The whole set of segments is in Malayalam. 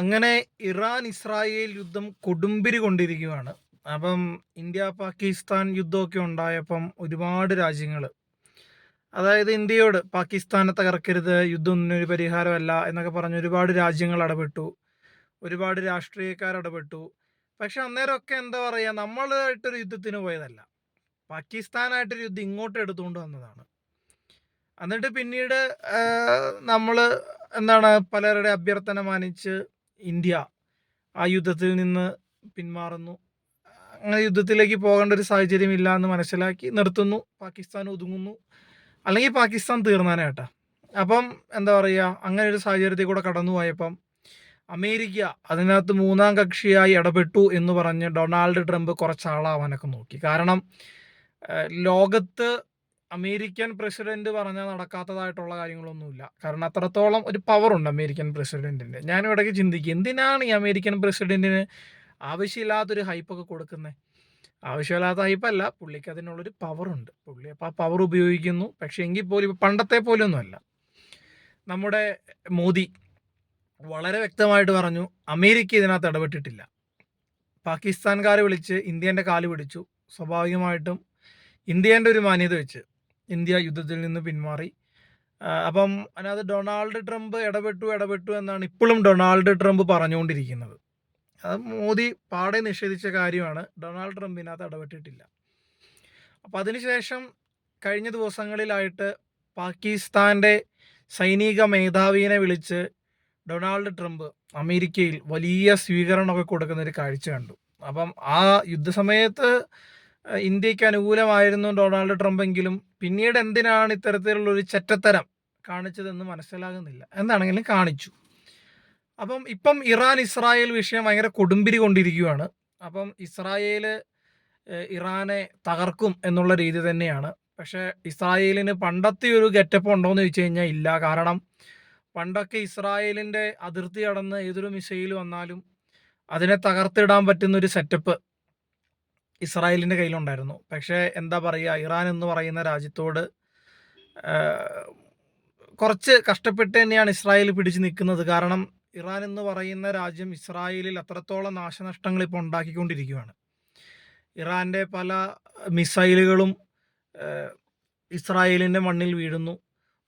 അങ്ങനെ ഇറാൻ ഇസ്രായേൽ യുദ്ധം കൊടുമ്പിരി കൊണ്ടിരിക്കുകയാണ്. അപ്പം ഇന്ത്യ പാകിസ്ഥാൻ യുദ്ധമൊക്കെ ഉണ്ടായപ്പം ഒരുപാട് രാജ്യങ്ങൾ അതായത് ഇന്ത്യയോട് പാകിസ്ഥാനെ തകർക്കരുത് യുദ്ധം ഒരു പരിഹാരമല്ല എന്നൊക്കെ പറഞ്ഞ് ഒരുപാട് രാജ്യങ്ങൾ ഇടപെട്ടു ഒരുപാട് രാഷ്ട്രീയക്കാർ ഇടപെട്ടു പക്ഷെ അന്നേരമൊക്കെ എന്താ പറയുക നമ്മളായിട്ടൊരു യുദ്ധത്തിന് പോയതല്ല. പാകിസ്ഥാനായിട്ടൊരു യുദ്ധം ഇങ്ങോട്ട് എടുത്തുകൊണ്ട് വന്നതാണ്. എന്നിട്ട് പിന്നീട് നമ്മൾ എന്താണ് പലരുടെ അഭ്യർത്ഥന മാനിച്ച് ഇന്ത്യ ആ യുദ്ധത്തിൽ നിന്ന് പിന്മാറുന്നു. അങ്ങനെ യുദ്ധത്തിലേക്ക് പോകേണ്ട ഒരു സാഹചര്യം ഇല്ല എന്ന് മനസ്സിലാക്കി നിർത്തുന്നു. പാകിസ്ഥാൻ ഒതുങ്ങുന്നു. അല്ലെങ്കിൽ പാകിസ്ഥാൻ തീർന്നാനേ കേട്ടാ അപ്പം എന്താ പറയുക അങ്ങനെ ഒരു സാഹചര്യത്തിൽ കൂടെ കടന്നു പോയപ്പം അമേരിക്ക അതിനകത്ത് മൂന്നാം കക്ഷിയായി ഇടപെട്ടു എന്ന് പറഞ്ഞ് ഡൊണാൾഡ് ട്രംപ് കുറച്ചാളാവാനൊക്കെ നോക്കി. കാരണം ലോകത്ത് അമേരിക്കൻ പ്രസിഡന്റ് പറഞ്ഞാൽ നടക്കാത്തതായിട്ടുള്ള കാര്യങ്ങളൊന്നുമില്ല. കാരണം അത്രത്തോളം ഒരു പവറുണ്ട് അമേരിക്കൻ പ്രസിഡന്റിന്റെ ഞാൻ ഇടയ്ക്ക് ചിന്തിക്കും എന്തിനാണ് ഈ അമേരിക്കൻ പ്രസിഡന്റിന് ആവശ്യമില്ലാത്തൊരു ഹൈപ്പൊക്കെ കൊടുക്കുന്നത് ആവശ്യമില്ലാത്ത ഹൈപ്പല്ല പുള്ളിക്ക് അതിനുള്ളൊരു പവറുണ്ട് പുള്ളി അപ്പോൾ ആ പവർ ഉപയോഗിക്കുന്നു. പക്ഷേ എങ്കിൽ പോലും പണ്ടത്തെ പോലെയൊന്നുമല്ല. നമ്മുടെ മോദി വളരെ വ്യക്തമായിട്ട് പറഞ്ഞു അമേരിക്ക ഇതിനകത്ത് ഇടപെട്ടിട്ടില്ല. പാകിസ്ഥാൻകാരെ വിളിച്ച് ഇന്ത്യന്റെ കാൽ പിടിച്ചു. സ്വാഭാവികമായിട്ടും ഇന്ത്യന്റെ ഒരു മാന്യത വെച്ച് ഇന്ത്യ യുദ്ധത്തിൽ നിന്ന് പിന്മാറി. അപ്പം അതിനകത്ത് ഡൊണാൾഡ് ട്രംപ് ഇടപെട്ടു ഇടപെട്ടു എന്നാണ് ഇപ്പോഴും ഡൊണാൾഡ് ട്രംപ് പറഞ്ഞുകൊണ്ടിരിക്കുന്നത്. അത് മോദി പാടെ നിഷേധിച്ച കാര്യമാണ്. ഡൊണാൾഡ് ട്രംപിനകത്ത് ഇടപെട്ടിട്ടില്ല. അപ്പം അതിനുശേഷം കഴിഞ്ഞ ദിവസങ്ങളിലായിട്ട് പാകിസ്ഥാന്റെ സൈനിക മേധാവിനെ വിളിച്ച് ഡൊണാൾഡ് ട്രംപ് അമേരിക്കയിൽ വലിയ സ്വീകരണമൊക്കെ കൊടുക്കുന്ന ഒരു കാഴ്ച കണ്ടു. അപ്പം ആ യുദ്ധസമയത്ത് ഇന്ത്യയ്ക്ക് അനുകൂലമായിരുന്നു ഡൊണാൾഡ് ട്രംപ് എങ്കിലും പിന്നീട് എന്തിനാണ് ഇത്തരത്തിലുള്ള ഒരു ചെറ്റത്തരം കാണിച്ചതെന്ന് മനസ്സിലാകുന്നില്ല. എന്താണെങ്കിലും കാണിച്ചു. അപ്പം ഇപ്പം ഇറാൻ ഇസ്രായേൽ വിഷയം ഭയങ്കര കൊടുമ്പിരി കൊണ്ടിരിക്കുകയാണ് അപ്പം ഇസ്രായേൽ ഇറാനെ തകർക്കും എന്നുള്ള രീതി തന്നെയാണ്. പക്ഷേ ഇസ്രായേലിന് പണ്ടത്തെ ഒരു ഗെറ്റപ്പ് ഉണ്ടോ എന്ന് ചോദിച്ചു കഴിഞ്ഞാൽ ഇല്ല. കാരണം പണ്ടൊക്കെ ഇസ്രായേലിന്റെ അതിർത്തി കടന്ന് ഏതൊരു മിസൈൽ വന്നാലും അതിനെ തകർത്തിടാൻ പറ്റുന്ന ഒരു സെറ്റപ്പ് ഇസ്രായേലിന്റെ കയ്യിലുണ്ടായിരുന്നു. പക്ഷേ എന്താ പറയുക ഇറാൻ എന്ന് പറയുന്ന രാജ്യത്തോട് കുറച്ച് കഷ്ടപ്പെട്ട് തന്നെയാണ് ഇസ്രായേൽ പിടിച്ചു നിൽക്കുന്നത്. കാരണം ഇറാൻ എന്ന് പറയുന്ന രാജ്യം ഇസ്രായേലിൽ അത്രത്തോളം നാശനഷ്ടങ്ങൾ ഇപ്പോൾ ഉണ്ടാക്കിക്കൊണ്ടിരിക്കുകയാണ്. ഇറാന്റെ പല മിസൈലുകളും ഇസ്രായേലിന്റെ മണ്ണിൽ വീഴുന്നു.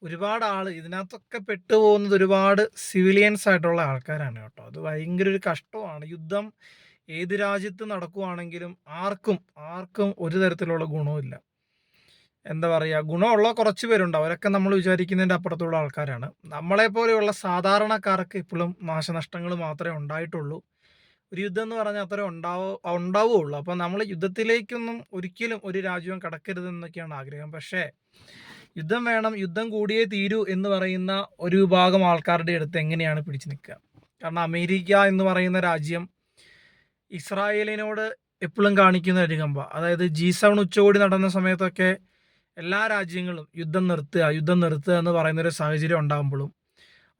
ഒരുപാട് ആൾ ഇതിനകത്തൊക്കെ പെട്ടുപോകുന്നത് ഒരുപാട് സിവിലിയൻസ് ആയിട്ടുള്ള ആൾക്കാരാണ് കേട്ടോ. അത് ഭയങ്കര ഒരു കഷ്ടമാണ്. യുദ്ധം ഏത് രാജ്യത്ത് നടക്കുവാണെങ്കിലും ആർക്കും ആർക്കും ഒരു തരത്തിലുള്ള ഗുണവുമില്ല എന്താ പറയുക ഗുണമുള്ള കുറച്ച് പേരുണ്ട്. അവരൊക്കെ നമ്മൾ വിചാരിക്കുന്നതിന്റെ അപ്പുറത്തുള്ള ആൾക്കാരാണ്. നമ്മളെ പോലെയുള്ള സാധാരണക്കാർക്ക് ഇപ്പോഴും നാശനഷ്ടങ്ങൾ മാത്രമേ ഉണ്ടായിട്ടുള്ളൂ. ഒരു യുദ്ധം എന്ന് പറഞ്ഞാൽ അത്ര ഉണ്ടാവോ ഉണ്ടാവുകയുള്ളൂ. അപ്പോൾ നമ്മൾ യുദ്ധത്തിലേക്കൊന്നും ഒരിക്കലും ഒരു രാജ്യവും കടക്കരുതെന്നൊക്കെയാണ് ആഗ്രഹം. പക്ഷേ യുദ്ധം വേണം യുദ്ധം കൂടിയേ തീരൂ എന്ന് പറയുന്ന ഒരു വിഭാഗം ആൾക്കാരുടെ അടുത്ത് എങ്ങനെയാണ് പിടിച്ചു നിൽക്കുക? കാരണം അമേരിക്ക എന്ന് പറയുന്ന രാജ്യം ഇസ്രായേലിനോട് എപ്പോഴും കാണിക്കുന്ന ഒരു കമ്പ. അതായത് ജി സെവൻ ഉച്ചകോടി നടന്ന സമയത്തൊക്കെ എല്ലാ രാജ്യങ്ങളും യുദ്ധം നിർത്തുക യുദ്ധം നിർത്തുക എന്ന് പറയുന്ന ഒരു സാഹചര്യം ഉണ്ടാകുമ്പോഴും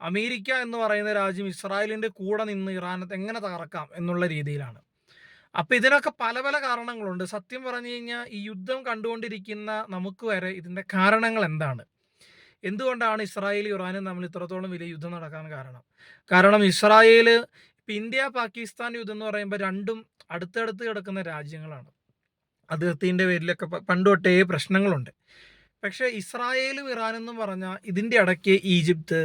അമേരിക്ക എന്ന് പറയുന്ന രാജ്യം ഇസ്രായേലിന്റെ കൂടെ നിന്ന് ഇറാനെ എങ്ങനെ തകർക്കാം എന്നുള്ള രീതിയിലാണ്. അപ്പം ഇതിനൊക്കെ പല പല കാരണങ്ങളുണ്ട്. സത്യം പറഞ്ഞു കഴിഞ്ഞാൽ ഈ യുദ്ധം കണ്ടുകൊണ്ടിരിക്കുന്ന നമുക്ക് വരെ ഇതിന്റെ കാരണങ്ങൾ എന്താണ്? എന്തുകൊണ്ടാണ് ഇസ്രായേൽ ഇറാനും തമ്മിൽ ഇത്രത്തോളം വലിയ യുദ്ധം നടക്കാൻ കാരണം? കാരണം ഇസ്രായേൽ ഇപ്പം ഇന്ത്യ പാകിസ്ഥാൻ യുദ്ധം എന്ന് പറയുമ്പോൾ രണ്ടും അടുത്തടുത്ത് കിടക്കുന്ന രാജ്യങ്ങളാണ്. അതിർത്തിന്റെ പേരിലൊക്കെ പണ്ട് പ്രശ്നങ്ങളുണ്ട്. പക്ഷേ ഇസ്രായേലും ഇറാനെന്നും പറഞ്ഞാൽ ഇതിന്റെ ഇടയ്ക്ക് ഈജിപ്ത്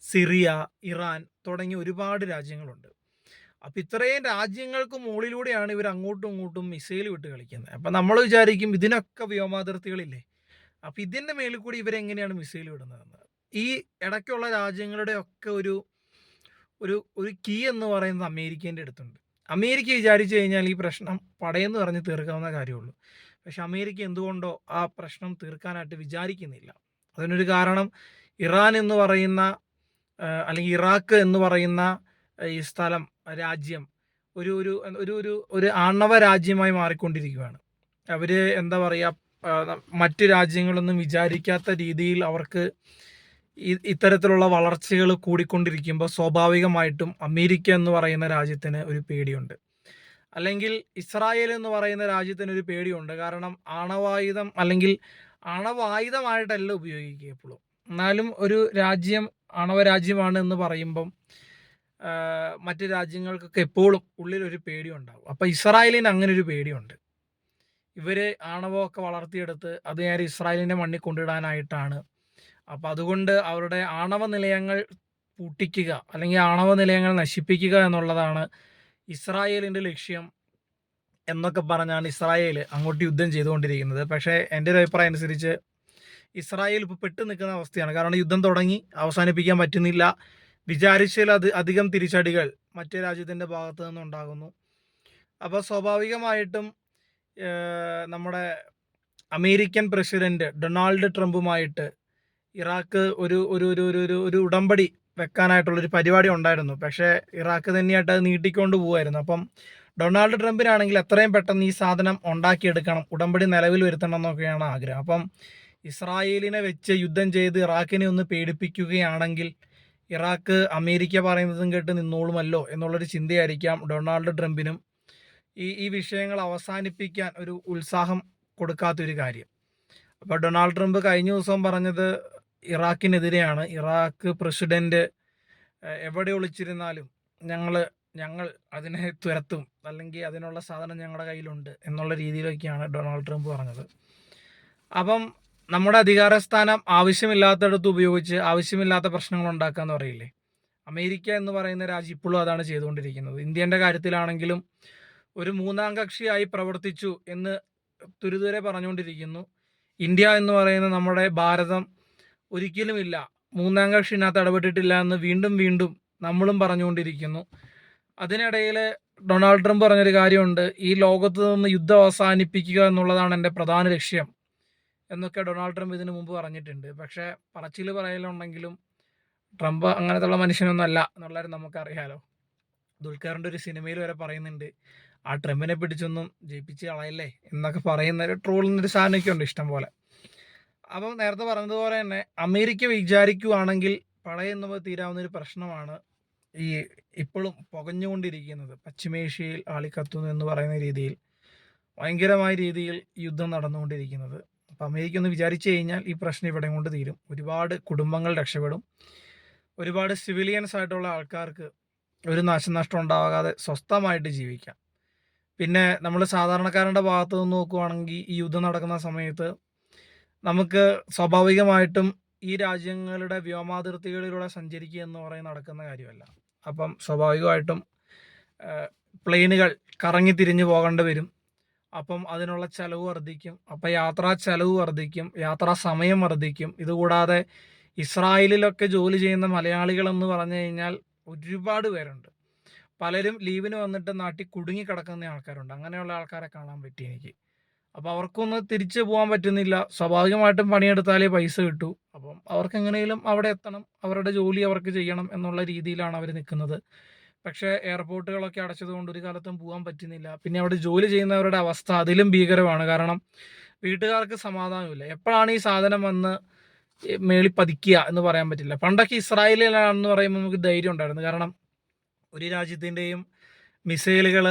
സിറിയ ഇറാൻ തുടങ്ങിയ ഒരുപാട് രാജ്യങ്ങളുണ്ട്. അപ്പം ഇത്രയും രാജ്യങ്ങൾക്ക് മുകളിലൂടെയാണ് ഇവർ അങ്ങോട്ടും ഇങ്ങോട്ടും മിസൈൽ വിട്ട് കളിക്കുന്നത്. അപ്പം നമ്മൾ വിചാരിക്കും ഇതിനൊക്കെ വ്യോമാതിർത്തികളില്ലേ. അപ്പം ഇതിന്റെ മേളിൽ കൂടി ഇവരെങ്ങനെയാണ് മിസൈൽ വിടുന്നതെന്ന്? ഈ ഇടയ്ക്കുള്ള രാജ്യങ്ങളുടെ ഒക്കെ ഒരു ഒരു ഒരു കീ എന്ന് പറയുന്നത് അമേരിക്കേന്റെ അടുത്തുണ്ട്. അമേരിക്ക വിചാരിച്ചു കഴിഞ്ഞാൽ ഈ പ്രശ്നം പടയെന്ന് പറഞ്ഞ് തീർക്കാവുന്ന കാര്യമുള്ളൂ. പക്ഷെ അമേരിക്ക എന്തുകൊണ്ടോ ആ പ്രശ്നം തീർക്കാനായിട്ട് വിചാരിക്കുന്നില്ല. അതിനൊരു കാരണം ഇറാൻ എന്ന് പറയുന്ന അല്ലെങ്കിൽ ഇറാഖ് എന്ന് പറയുന്ന ഈ സ്ഥലം രാജ്യം ഒരു ഒരു ഒരു ഒരു ഒരു ആണവ രാജ്യമായി മാറിക്കൊണ്ടിരിക്കുകയാണ്. അവർ എന്താ പറയുക മറ്റ് രാജ്യങ്ങളൊന്നും വിചാരിക്കാത്ത രീതിയിൽ അവർക്ക് ഇത്തരത്തിലുള്ള വളർച്ചകൾ കൂടിക്കൊണ്ടിരിക്കുമ്പോൾ സ്വാഭാവികമായിട്ടും അമേരിക്ക എന്ന് പറയുന്ന രാജ്യത്തിന് ഒരു പേടിയുണ്ട്. അല്ലെങ്കിൽ ഇസ്രായേൽ എന്ന് പറയുന്ന രാജ്യത്തിന് ഒരു പേടിയുണ്ട്. കാരണം ആണവായുധം അല്ലെങ്കിൽ അണവായുധമായിട്ടല്ല ഉപയോഗിക്കുക എപ്പോഴും എന്നാലും ഒരു രാജ്യം ആണവ രാജ്യമാണ് എന്ന് പറയുമ്പം മറ്റു മറ്റ് രാജ്യങ്ങൾക്കൊക്കെ എപ്പോഴും ഉള്ളിലൊരു പേടിയുണ്ടാവും. അപ്പോൾ ഇസ്രായേലിന് അങ്ങനെ ഒരു പേടിയുണ്ട്. ഇവർ ആണവമൊക്കെ വളർത്തിയെടുത്ത് അത് നേരെ ഇസ്രായേലിന്റെ മണ്ണിൽ കൊണ്ടിടാനായിട്ടാണ് അപ്പോൾ അതുകൊണ്ട് അവരുടെ ആണവ നിലയങ്ങൾ പൂട്ടിക്കുക അല്ലെങ്കിൽ ആണവ നിലയങ്ങൾ നശിപ്പിക്കുക എന്നുള്ളതാണ് ഇസ്രായേലിന്റെ ലക്ഷ്യം എന്നൊക്കെ പറഞ്ഞാണ് ഇസ്രായേൽ അങ്ങോട്ട് യുദ്ധം ചെയ്തുകൊണ്ടിരിക്കുന്നത്. പക്ഷേ എന്റെ ഒരു അഭിപ്രായം അനുസരിച്ച് ഇസ്രായേൽ ഇപ്പോൾ പെട്ട് നിൽക്കുന്ന അവസ്ഥയാണ്. കാരണം യുദ്ധം തുടങ്ങി അവസാനിപ്പിക്കാൻ പറ്റുന്നില്ല. വിചാരിച്ചാൽ അത് അധികം തിരിച്ചടികൾ മറ്റേ രാജ്യത്തിന്റെ ഭാഗത്തു നിന്നുണ്ടാകുന്നു അപ്പോൾ സ്വാഭാവികമായിട്ടും നമ്മുടെ അമേരിക്കൻ പ്രസിഡന്റ് ഡൊണാൾഡ് ട്രംപുമായിട്ട് ഇറാഖ് ഒരു ഒരു ഒരു ഒരു ഒരു ഒരു ഉടമ്പടി വെക്കാനായിട്ടുള്ളൊരു പരിപാടി ഉണ്ടായിരുന്നു. പക്ഷേ ഇറാഖ് തന്നെയായിട്ട് അത് നീട്ടിക്കൊണ്ട് പോകുമായിരുന്നു അപ്പം ഡൊണാൾഡ് ട്രംപിനാണെങ്കിൽ എത്രയും പെട്ടെന്ന് ഈ സാധനം ഉണ്ടാക്കിയെടുക്കണം ഉടമ്പടി നിലവിൽ വരുത്തണം എന്നൊക്കെയാണ് ആഗ്രഹം. അപ്പം ഇസ്രായേലിനെ വെച്ച് യുദ്ധം ചെയ്ത് ഇറാഖിനെ ഒന്ന് പേടിപ്പിക്കുകയാണെങ്കിൽ ഇറാഖ് അമേരിക്ക പറയുന്നതും കേട്ട് നിന്നോളുമല്ലോ എന്നുള്ളൊരു ചിന്തയായിരിക്കാം ഡൊണാൾഡ് ട്രംപിനും. ഈ ഈ വിഷയങ്ങൾ അവസാനിപ്പിക്കാൻ ഒരു ഉത്സാഹം കൊടുക്കാത്തൊരു കാര്യം. അപ്പോൾ ഡൊണാൾഡ് ട്രംപ് കഴിഞ്ഞ ദിവസം പറഞ്ഞത് ഇറാഖിനെതിരെയാണ്. ഇറാഖ് പ്രസിഡന്റ് എവിടെ ഒളിച്ചിരുന്നാലും ഞങ്ങൾ ഞങ്ങൾ അതിനെ തുരത്തും. അല്ലെങ്കിൽ അതിനുള്ള സാധനം ഞങ്ങളുടെ കയ്യിലുണ്ട് എന്നുള്ള രീതിയിലൊക്കെയാണ് ഡൊണാൾഡ് ട്രംപ് പറഞ്ഞത്. അപ്പം നമ്മുടെ അധികാരസ്ഥാനം ആവശ്യമില്ലാത്തടത്ത് ഉപയോഗിച്ച് ആവശ്യമില്ലാത്ത പ്രശ്നങ്ങൾ ഉണ്ടാക്കാന്ന് പറയില്ലേ? അമേരിക്ക എന്ന് പറയുന്ന രാജ്യം ഇപ്പോഴും അതാണ് ചെയ്തുകൊണ്ടിരിക്കുന്നത്. ഇന്ത്യന്റെ കാര്യത്തിലാണെങ്കിലും ഒരു മൂന്നാം കക്ഷിയായി പ്രവർത്തിച്ചു എന്ന് തുരിതുരെ പറഞ്ഞുകൊണ്ടിരിക്കുന്നു. ഇന്ത്യ എന്ന് പറയുന്ന നമ്മുടെ ഭാരതം ഒരിക്കലുമില്ല. മൂന്നാം കക്ഷിനകത്ത് ഇടപെട്ടിട്ടില്ല എന്ന് വീണ്ടും വീണ്ടും നമ്മളും പറഞ്ഞുകൊണ്ടിരിക്കുന്നു. അതിനിടയിൽ ഡൊണാൾഡ് ട്രംപ് പറഞ്ഞൊരു കാര്യമുണ്ട്. ഈ ലോകത്ത് നിന്ന് യുദ്ധം അവസാനിപ്പിക്കുക എന്നുള്ളതാണ് എന്റെ പ്രധാന ലക്ഷ്യം എന്നൊക്കെ ഡൊണാൾഡ് ട്രംപ് ഇതിനു മുമ്പ് പറഞ്ഞിട്ടുണ്ട്. പക്ഷേ പറച്ചിൽ പറയലുണ്ടെങ്കിലും ട്രംപ് അങ്ങനത്തുള്ള മനുഷ്യനൊന്നും അല്ല എന്നുള്ളവരും നമുക്കറിയാലോ. ദുൽഖറിന്റെ ഒരു സിനിമയിൽ വരെ പറയുന്നുണ്ട് ആ ട്രംപിനെ പിടിച്ചൊന്നും ജയിപ്പിച്ച് കളയല്ലേ എന്നൊക്കെ പറയുന്ന ഒരു ട്രോളുന്നൊരു സാധനമൊക്കെ ഉണ്ട് ഇഷ്ടം പോലെ അപ്പം നേരത്തെ പറഞ്ഞതുപോലെ തന്നെ അമേരിക്ക വിചാരിക്കുവാണെങ്കിൽ പ്രളയം തീരാവുന്ന ഒരു പ്രശ്നമാണ്. ഈ ഇപ്പോഴും പുകഞ്ഞുകൊണ്ടിരിക്കുന്നത് പശ്ചിമേഷ്യയിൽ ആളിക്കത്തുന്നു എന്ന് പറയുന്ന രീതിയിൽ ഭയങ്കരമായ രീതിയിൽ യുദ്ധം നടന്നുകൊണ്ടിരിക്കുന്നത്. അപ്പം അമേരിക്ക ഒന്ന് വിചാരിച്ചു കഴിഞ്ഞാൽ ഈ പ്രശ്നം ഇവിടെ കൊണ്ട് തീരും. ഒരുപാട് കുടുംബങ്ങൾ രക്ഷപ്പെടും. ഒരുപാട് സിവിലിയൻസ് ആയിട്ടുള്ള ആൾക്കാർക്ക് ഒരു നാശനഷ്ടം ഉണ്ടാകാതെ സ്വസ്ഥമായിട്ട് ജീവിക്കാം. പിന്നെ നമ്മൾ സാധാരണക്കാരന്റെ ഭാഗത്ത് നിന്ന് നോക്കുവാണെങ്കിൽ ഈ യുദ്ധം നടക്കുന്ന സമയത്ത് നമുക്ക് സ്വാഭാവികമായിട്ടും ഈ രാജ്യങ്ങളുടെ വ്യോമാതിർത്തികളിലൂടെ സഞ്ചരിക്കുക എന്ന് പറയുന്ന നടക്കുന്ന കാര്യമല്ല. അപ്പം സ്വാഭാവികമായിട്ടും പ്ലെയിനുകൾ കറങ്ങി തിരിഞ്ഞു പോകേണ്ടി വരും. അപ്പം അതിനുള്ള ചെലവ് വർദ്ധിക്കും. അപ്പം യാത്രാ ചെലവ് വർദ്ധിക്കും. യാത്രാ സമയം വർദ്ധിക്കും. ഇതുകൂടാതെ ഇസ്രായേലിലൊക്കെ ജോലി ചെയ്യുന്ന മലയാളികൾ എന്ന് പറഞ്ഞു കഴിഞ്ഞാൽ ഒരുപാട് പേരുണ്ട്. പലരും ലീവിന് വന്നിട്ട് നാട്ടിൽ കുടുങ്ങി കിടക്കുന്ന ആൾക്കാരുണ്ട്. അങ്ങനെയുള്ള ആൾക്കാരെ കാണാൻ പറ്റി എനിക്ക്. അപ്പോൾ അവർക്കൊന്ന് തിരിച്ചു പോകാൻ പറ്റുന്നില്ല. സ്വാഭാവികമായിട്ടും പണിയെടുത്താലേ പൈസ കിട്ടൂ. അപ്പം അവർക്ക് എങ്ങനെയും അവിടെ എത്തണം. അവരുടെ ജോലി അവർക്ക് ചെയ്യണം എന്നുള്ള രീതിയിലാണ് അവർ നിൽക്കുന്നത്. പക്ഷേ എയർപോർട്ടുകളൊക്കെ അടച്ചതുകൊണ്ട് ഒരു കാലത്തും പോകാൻ പറ്റുന്നില്ല. പിന്നെ അവിടെ ജോലി ചെയ്യുന്നവരുടെ അവസ്ഥ അതിലും ഭീകരമാണ്. കാരണം വീട്ടുകാർക്ക് സമാധാനമില്ല. എപ്പോഴാണ് ഈ സാധനം വന്ന് മേളി പതിക്കുക എന്ന് പറയാൻ പറ്റില്ല. പണ്ടൊക്കെ ഇസ്രായേലിലാണെന്ന് പറയുമ്പോൾ നമുക്ക് ധൈര്യം ഉണ്ടായിരുന്നു. കാരണം ഒരു രാജ്യത്തിന്റെയും മിസൈലുകൾ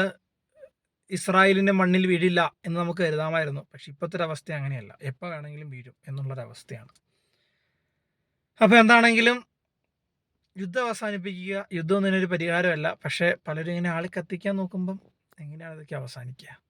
ഇസ്രായേലിന്റെ മണ്ണിൽ വീഴില്ല എന്ന് നമുക്ക് കരുതാമായിരുന്നു. പക്ഷെ ഇപ്പോഴത്തെ ഒരു അവസ്ഥ അങ്ങനെയല്ല. എപ്പോൾ വേണമെങ്കിലും വീഴും എന്നുള്ളൊരവസ്ഥയാണ് അപ്പോൾ എന്താണെങ്കിലും യുദ്ധം അവസാനിപ്പിക്കുക യുദ്ധം ഒന്നിനൊരു പരിഹാരമല്ല. പക്ഷേ പലരും ഇങ്ങനെ ആളെ കത്തിക്കാൻ നോക്കുമ്പം എങ്ങനെയാണ് ഇതൊക്കെ അവസാനിക്കുക?